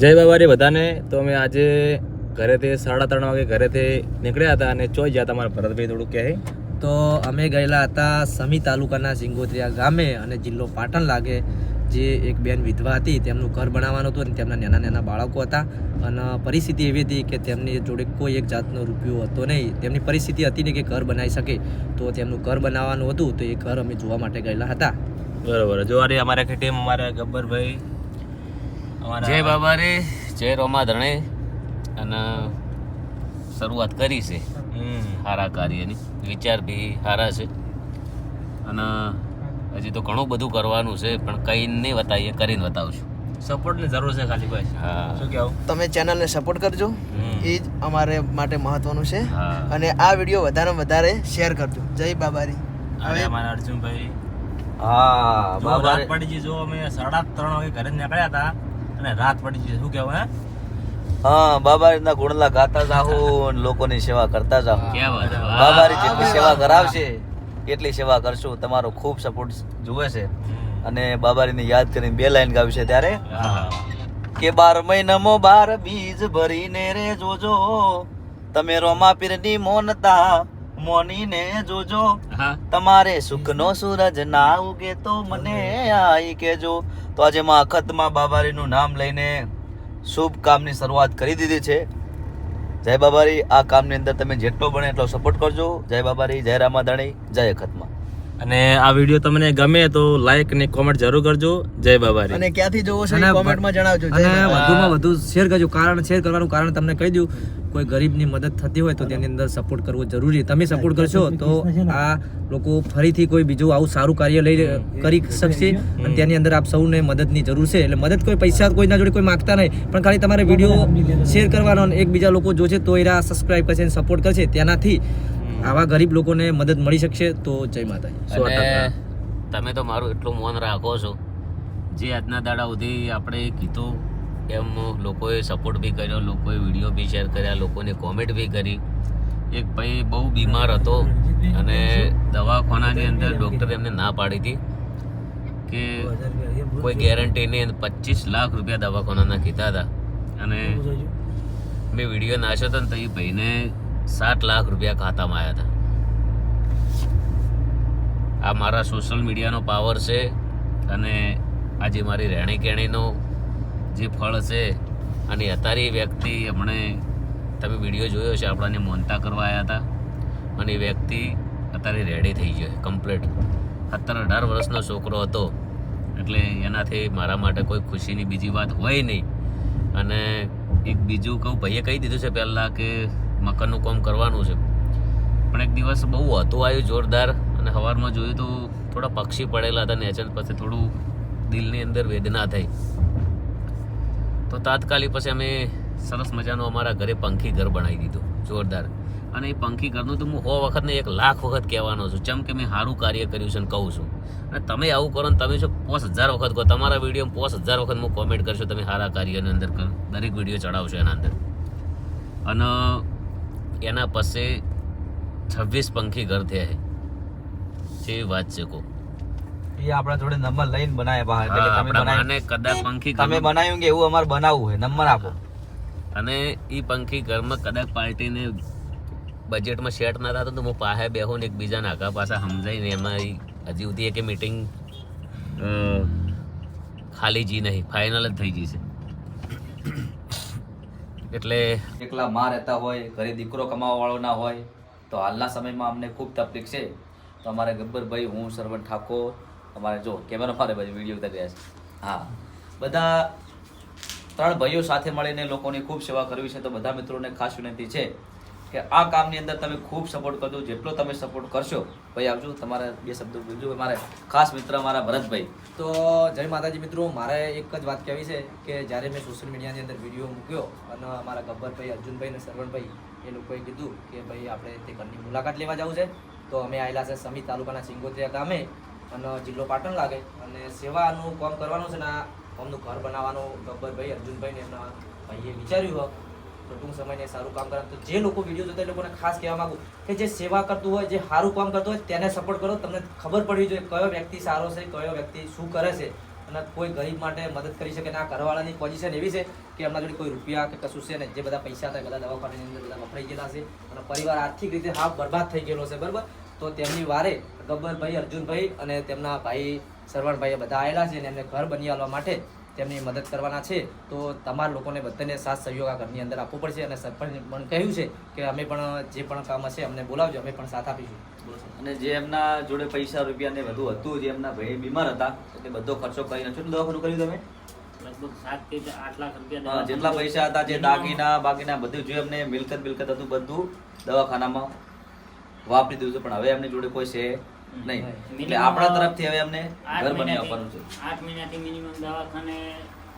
જય બાબારી બધાને. તો અમે આજે ઘરેથી સાડા ત્રણ વાગે ઘરેથી નીકળ્યા હતા અને ચોઈ ગયા હતા મારા ભરતભાઈ થોડું કહે. તો અમે ગયેલા હતા સમી તાલુકાના સિંગોત્રિયા ગામે અને જિલ્લો પાટણ લાગે, જે એક બેન વિધવા હતી. તેમનું ઘર બનાવવાનું હતું અને તેમના નાના નાના બાળકો હતા. અને પરિસ્થિતિ એવી હતી કે તેમની જોડે કોઈ એક જાતનો રૂપિયો હતો નહીં. તેમની પરિસ્થિતિ હતી ને કે ઘર બનાવી શકે. તો તેમનું ઘર બનાવવાનું હતું તો એ ઘર અમે જોવા માટે ગયેલા હતા. બરાબર. જો અરે અમારા ટીમ, અમારા ગબ્બરભાઈ જય બાબા રે જય રોમા ધરણે. અને શરૂઆત કરી છે. હમ. સારા કાર્યની. વિચાર બી સારા છે. અને હજી તો ઘણું બધું કરવાનું છે પણ કઈ નહીં બતાવીએ કરીને બતાવશું. સપોર્ટની જરૂર છે ખાલી ભાઈ. હા. શું કહેવું તમે ચેનલને સપોર્ટ કરજો. એ જ અમારે માટે મહત્વનું છે. અને આ વીડિયો વધારે વધારે શેર કરજો. જય બાબારી. હવે અમારા અર્જુનભાઈ. હા બાબા પડી જો અમે સાડા ત્રણ વાગે ઘરે નીકળ્યા હતા. અને રાત પડી જશે. શું કહેવાય હે? બાબાના ગુણલા ગાતા જાહો અને લોકોની સેવા કરતા જાહો. વાત જેટલી સેવા કરાવશે એટલી સેવા કરશું. તમારો ખૂબ સપોર્ટ જુએ છે. અને બાબારીને યાદ કરીને બે લાઈન ગાવી છે ત્યારે. કે બાર મહિનામાં બાર બીજ ભરીને રે જોજો. તમે રોમા પીરની મોનતા મોનીને જોજો. તમારે સુખનો સૂરજ ના ઉગે તો મને આઈ કેજો તો આજે માં અખતમાં બાબારીનું નામ લઈને શુભ કામની શરૂઆત કરી દીધી છે. જય બાબારી, આ કામની અંદર તમે જેટલો બને એટલો સપોર્ટ કરજો. જય બાબારી, જય રામાધણી જય અખતમાં અને આ વીડિયો તમને ગમે તો લાઈક ને કોમેન્ટ જરૂર કરજો. જય બાબા અને ક્યાંથી જોવો છો અને કોમેન્ટમાં જણાવજો. અને વધુમાં વધુ શેર કરજો. કારણ શેર કરવાનું કારણ તમને કહી દઉં કોઈ ગરીબની મદદ થતી હોય તો તેની અંદર સપોર્ટ કરવો જરૂરી. તમે સપોર્ટ કરશો તો આ લોકો ફરીથી કોઈ બીજું આવું સારું કાર્ય લઈ કરી શકશે. અને તેની અંદર આપ સૌને મદદની જરૂર છે. એટલે મદદ કોઈ પૈસા કોઈના જોડે કોઈ માંગતા નહીં. પણ ખાલી તમારે વીડિયો શેર કરવાનો અને એકબીજા લોકો જોશે તો એરા સબસ્ક્રાઇબ કરશે સપોર્ટ કરશે. તેનાથી આવા ગરીબ લોકોને મદદ મળી શકશે તો જય માતાજી. સો અને ટકા. તમે તો મારું એટલું મૌન રાખો છો. જે આજના દાડા સુધી આપણે કીધું એમ લોકોએ સપોર્ટ બી કર્યો લોકોએ વીડિયો બી શેર કર્યા લોકોને કોમેન્ટ બી કરી. એક ભાઈ બહુ બીમાર હતો અને દવાખાનાની અંદર ડૉક્ટરે એમને ના પાડી હતી કે કોઈ ગેરંટી નહીં પચીસ લાખ રૂપિયા દવાખાનાના કીધા હતા. અને મેં વીડિયો નાખ્યો હતો ને તો એ ભાઈને સાત લાખ રૂપિયા ખાતામાં આવ્યા હતા. આ મારા સોશિયલ મીડિયાનો પાવર છે અને આજે મારી રહેણી કહેણીનો જે ફળ છે અને અત્યારે એ વ્યક્તિ હમણે તમે વીડિયો જોયો છે આપણાને મોનતા કરવા આવ્યા હતા. અને એ વ્યક્તિ અત્યારે રેડી થઈ ગયો કમ્પ્લીટ સત્તર અઢાર વર્ષનો છોકરો હતો, એટલે એનાથી મારા માટે કોઈ ખુશીની બીજી વાત હોય નહીં. અને એક બીજું કહું, ભાઈએ કહી દીધું છે પહેલાં કે મકાનનું કામ કરવાનું છે. પણ એક દિવસ બહુ હતું આવ્યું જોરદાર અને સવારમાં જોયું તો થોડા પક્ષી પડેલા હતા નેચર પછી થોડું દિલની અંદર વેદના થઈ. તો તાત્કાલિક પછી અમે સરસ મજાનું અમારા ઘરે પંખી ઘર બનાવી દીધું, જોરદાર. અને એ પંખી ઘરનું તો હું સો વખતને એક લાખ વખત કહેવાનો છું, જેમ કે મેં સારું કાર્ય કર્યું છે ને કહું છું. અને તમે આવું કરો ને તમે છો પાંચ હજાર વખત કહો, તમારા વીડિયો પોસ હજાર વખત હું કોમેન્ટ કરશો તમે સારા કાર્યની અંદર, દરેક વીડિયો ચડાવશો એના અંદર. અને એના પાસે છવ્વીસ પંખી ઘર થયા છે. જેવી વાત છે કો એ આપણા જોડે નંબર લઈને બનાવ્યા બહાર. એટલે તમે આપણા બનાવી માને કદાચ પંખી તમે બનાવ્યું કે એવું અમારે બનાવવું છે? નંબર આપો. અને એ પંખી ઘરમાં કદાચ પાર્ટીને બજેટમાં સેટ ના થતું તો હું પાસે બેહું ને એકબીજાને આગા પાછા સમજાઈને એમાં હજી સુધી એક મિટિંગ ખાલી જી નહીં. ફાઇનલ જ થઈ જશે. છે એટલે એકલા માં રહેતા હોય, ઘરે દીકરો કમાવા વાળો ના હોય, તો હાલના સમયમાં અમને ખૂબ તકલીફ છે. તો અમારે ગબ્બરભાઈ, હું, સરવણ ઠાકોર, અમારે જો કેમેરો મારે ભાઈ વીડિયો ઉતારી રહ્યા છે. હા. બધા ત્રણ ભાઈઓ સાથે મળીને લોકોની ખૂબ સેવા કરવી છે, તો બધા મિત્રોને ખાસ વિનંતી છે. કે આ કામની અંદર તમે ખૂબ સપોર્ટ કરજો. જેટલો તમે સપોર્ટ કરશો, ભાઈ આવજો તમારા બે શબ્દો બોલજો. મારે ખાસ મિત્ર મારા ભરતભાઈ. તો જય માતાજી મિત્રો, મારે એક જ વાત કહેવી છે કે જ્યારે મેં સોશિયલ મીડિયાની અંદર વીડિયો મૂક્યો અને મારા ગબ્બરભાઈ, અર્જુનભાઈ અને સરવણભાઈ એ લોકોએ કીધું કે ભાઈ આપણે તે ઘરની મુલાકાત લેવા જવું છે. તો અમે આવેલા છે સમી તાલુકાના સિંગોત્રિયા ગામે અને જિલ્લો પાટણ લાગે. અને સેવાનું કામ કરવાનું છે ને આ. અમનું ઘર બનાવવાનું ગબ્બરભાઈ, અર્જુનભાઈ ને એમના ભાઈએ વિચાર્યું તો ટૂંક સમયને સારું કામ કરે. તો જે લોકો વીડિયો જોતા એ લોકોને ખાસ કહેવા માગું કે જે સેવા કરતું હોય, જે સારું કામ કરતું હોય, તેને સપોર્ટ કરો. તમને ખબર પડવી જોઈએ કયો વ્યક્તિ સારો છે, કયો વ્યક્તિ શું કરે છે. અને કોઈ ગરીબ માટે મદદ કરી શકે અને આ કરવાળાની પોઝિશન એવી છે કે એમના જોડે કોઈ રૂપિયા કે કશું છે ને જે બધા પૈસા હતા બધા દવાખાનાની અંદર બધા વપરાઈ ગયેલા છે અને પરિવાર આર્થિક રીતે હા બરબાદ થઈ ગયેલો છે, બરાબર? તો તેમની વારે ગબ્બરભાઈ, અર્જુનભાઈ અને તેમના ભાઈ સરવણભાઈએ બધા આવેલા છે અને એમને ઘર બની આવવા માટે તેમની મદદ કરવાના છે તો તમારા લોકોને બધાને સાથ સહયોગ આ ઘરની અંદર આપવો પડશે અને સરપંચ પણ કહ્યું છે કે અમે પણ જે પણ કામ હશે અમને બોલાવજો અમે પણ સાથ આપીશું. અને જે એમના જોડે પૈસા રૂપિયા ને બધું હતું જે એમના ભાઈ બીમાર હતા એ બધો ખર્ચો કરી નાખ્યો. દવાખાનું કર્યું તમે? જેટલા પૈસા હતા જે દાગીના બાગીના બધું જે એમને મિલકત મિલકત હતું બધું દવાખાનામાં વાપરી દીધું પણ હવે એમની જોડે કોઈ છે? નહીં. એટલે આપણા તરફથી હવે અમને ઘર બની આપવાનું છે. આઠ મહિનાથી મિનિમમ દવાખાને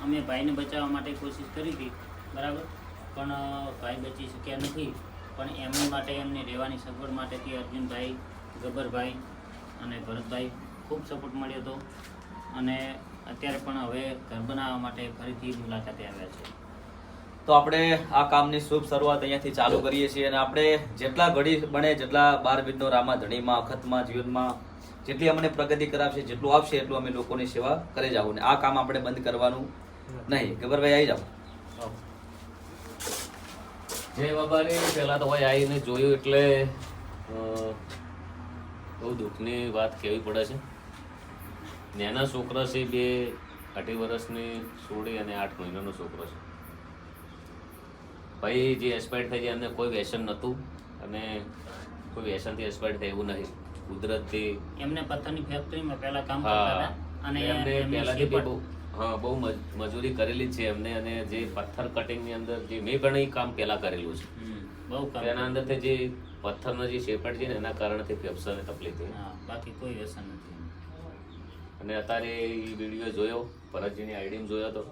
અમે ભાઈને બચાવવા માટે કોશિશ કરી હતી બરાબર? પણ ભાઈ બચી શક્યા નથી. પણ એમની માટે એમને રહેવાની સગવડ માટેથી અર્જુનભાઈ ગબ્બરભાઈ અને ભરતભાઈ ખૂબ સપોર્ટ મળ્યો હતો. અને અત્યારે પણ હવે ઘર બનાવવા માટે ફરીથી મુલાકાતે આવ્યા છે. તો આપણે આ કામની શુભ શરૂઆત અહીંયાથી ચાલુ કરીએ છીએ અને આપણે જેટલા ઘડી બને જેટલા બાર વિધનો રામા ધણીમાં અખતમાં જીવનમાં જેટલી અમને પ્રગતિ કરાવશે જેટલું આપશે એટલું અમે લોકોની સેવા કરી જાવ ને આ કામ આપણે બંધ કરવાનું નહીં. ગબરભાઈ આવી જાઓ. જય બાબાની. પહેલાં તો હોય આવીને જોયું એટલે બહુ દુઃખની વાત કહેવી પડે છે. નાના છોકરા છે બે અઢી વર્ષની સોળી અને આઠ મહિનાનો છોકરો છે. ભાઈ જે એક્સપાયર થઈ જાય એમને કોઈ વ્યસન નહોતું અને કોઈ વ્યસનથી એક્સપાયર થાય એવું નહીં. કુદરતથી એમને પથ્થરની ફેક્ટરીમાં પહેલા કામ કરતા અને એમને પહેલાથી બહુ હા બહુ મજ- મજૂરી કરેલી છે એમને અને જે પથ્થર કટિંગની અંદર જે મેં પણ એ કામ પહેલા કરેલું છે. બહુ એના અંદરથી જે પથ્થરનો જે શેપટ છે ને એના કારણથી ફેફસાને તકલીફ થઈ. હા બાકી કોઈ વ્યસન નથી અને અત્યારે એ વીડિયો જોયો ભરતજીની આઈડીમ જોયો હતો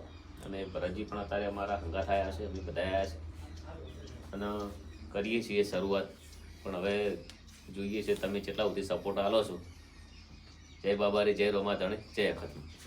અને ભરતજી પણ અત્યારે અમારા હંગા થયા છે અમે બધા આવ્યા છે. અને કરીએ છીએ શરૂઆત. પણ હવે જોઈએ છે તમે કેટલા સુધી સપોર્ટ આલો છો. જય બાબારી, જય રોમા ધણે જય બરાબર